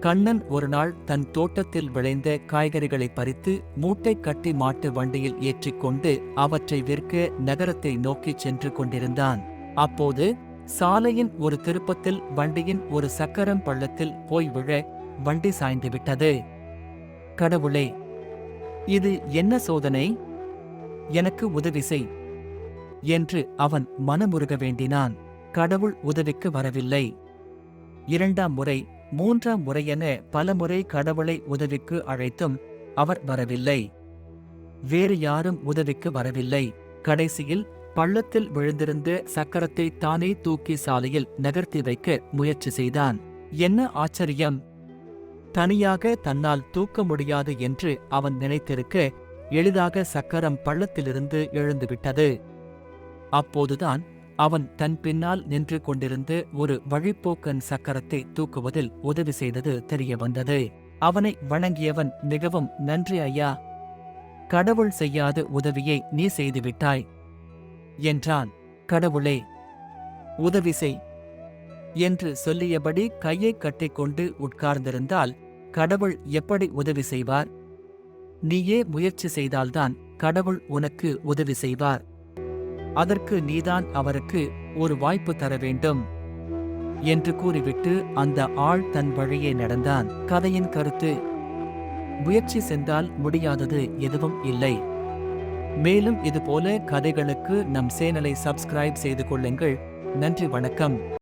கண்ணன் ஒருநாள் தன் தோட்டத்தில் விளைந்த காய்கறிகளை பறித்து மூட்டை கட்டி மாட்டு வண்டியில் ஏற்றிக்கொண்டு அவற்றை விற்க நகரத்தை நோக்கிச் சென்று கொண்டிருந்தான். அப்போது சாலையின் ஒரு திருப்பத்தில் வண்டியின் ஒரு சக்கரம் பள்ளத்தில் போய் விழ வண்டி சாய்ந்து விட்டது. கடவுளே இது என்ன சோதனை? எனக்கு உதவி செய் என்று அவன் மனமுருக வேண்டினான். கடவுள் உதவிக்கு வரவில்லை. இரண்டாம் முறை மூன்றாம் முறையென பலமுறை கடவுளை உதவிக்கு அழைத்தும் அவர் வரவில்லை. வேறு யாரும் உதவிக்கு வரவில்லை. கடைசியில் பள்ளத்தில் விழுந்திருந்த சக்கரத்தை தானே தூக்கி சாலையில் நகர்த்தி வைக்க முயற்சி செய்தான். என்ன ஆச்சரியம்! தனியாக தன்னால் தூக்க முடியாது என்று அவன் நினைத்திருக்க எளிதாக சக்கரம் பள்ளத்திலிருந்து எழுந்துவிட்டது. அப்போதுதான் அவன் தன் பின்னால் நின்று கொண்டிருந்து ஒரு வழிப்போக்கன் சக்கரத்தை தூக்குவதில் உதவி செய்தது தெரிய வந்தது அவனை வணங்கியவன் மிகவும் நன்றி ஐயா. கடவுள் செய்யாத உதவியை நீ செய்துவிட்டாய். என்றான். கடவுளே உதவி செய். என்று சொல்லியபடி கையை கட்டிக்கொண்டு உட்கார்ந்திருந்தால் கடவுள் எப்படி உதவி செய்வார்? நீயே முயற்சி செய்தால்தான் கடவுள் உனக்கு உதவி செய்வார். அதற்கு நீதான் அவருக்கு ஒரு வாய்ப்பு தர வேண்டும். என்று கூறிவிட்டு அந்த ஆள் தன் வழியே நடந்தான். கதையின் கருத்து முயற்சி சென்றால் முடியாதது எதுவும் இல்லை. மேலும் இதுபோல கதைகளுக்கு நம் சேனலை சப்ஸ்கிரைப் செய்து கொள்ளுங்கள். நன்றி வணக்கம்.